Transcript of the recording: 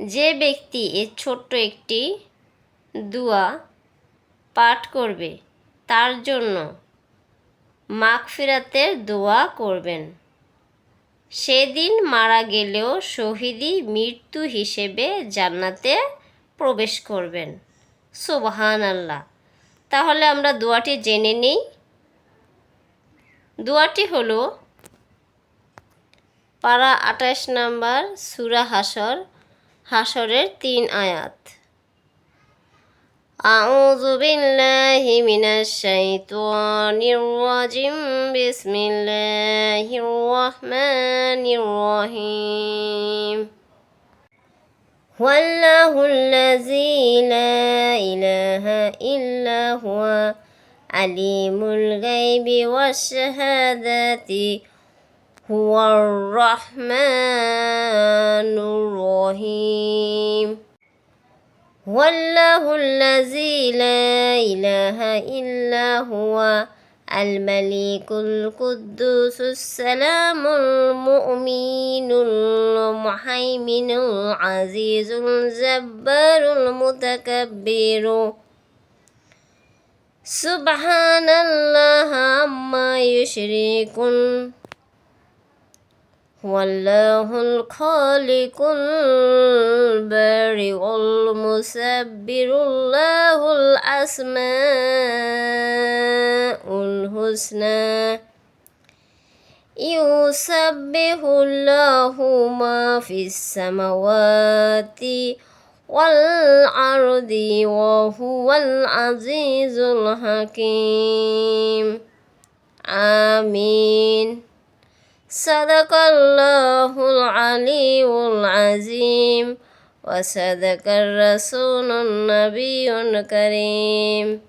যে ব্যক্তি এ ছোট্ট একটি দুয়া পাঠ করবে, তার জন্য মাগফিরাতের দোয়া করবেন। সেদিন মারা গেলেও শহীদি মৃত্যু হিসেবে জান্নাতে প্রবেশ করবেন। সুবহান আল্লাহ তাহলে আমরা দোয়াটি জেনে নিই। দোয়াটি হলো পারা আঠাশ নাম্বার সুরা হাসর হাসরের তিন আয়াত أعوذ بالله من الشيطان الرجيم بسم الله الرحمن الرحيم هو الله الذي لا إله إلا هو عليم الغيب والشهادة هو الرحمن الرحيم. هو الله الذي لا إله إلا هو الملك القدوس السلام المؤمن المحيمن العزيز الجبار المتكبر. سبحان الله عما يشركون. هو الله الخالق البارئ المسبر الله الأسماء الحسنى. يسبح له ما في السماوات والأرض وهو العزيز الحكيم. آمين. صدق الله العلي العظيم وصدق الرسول النبي الكريم.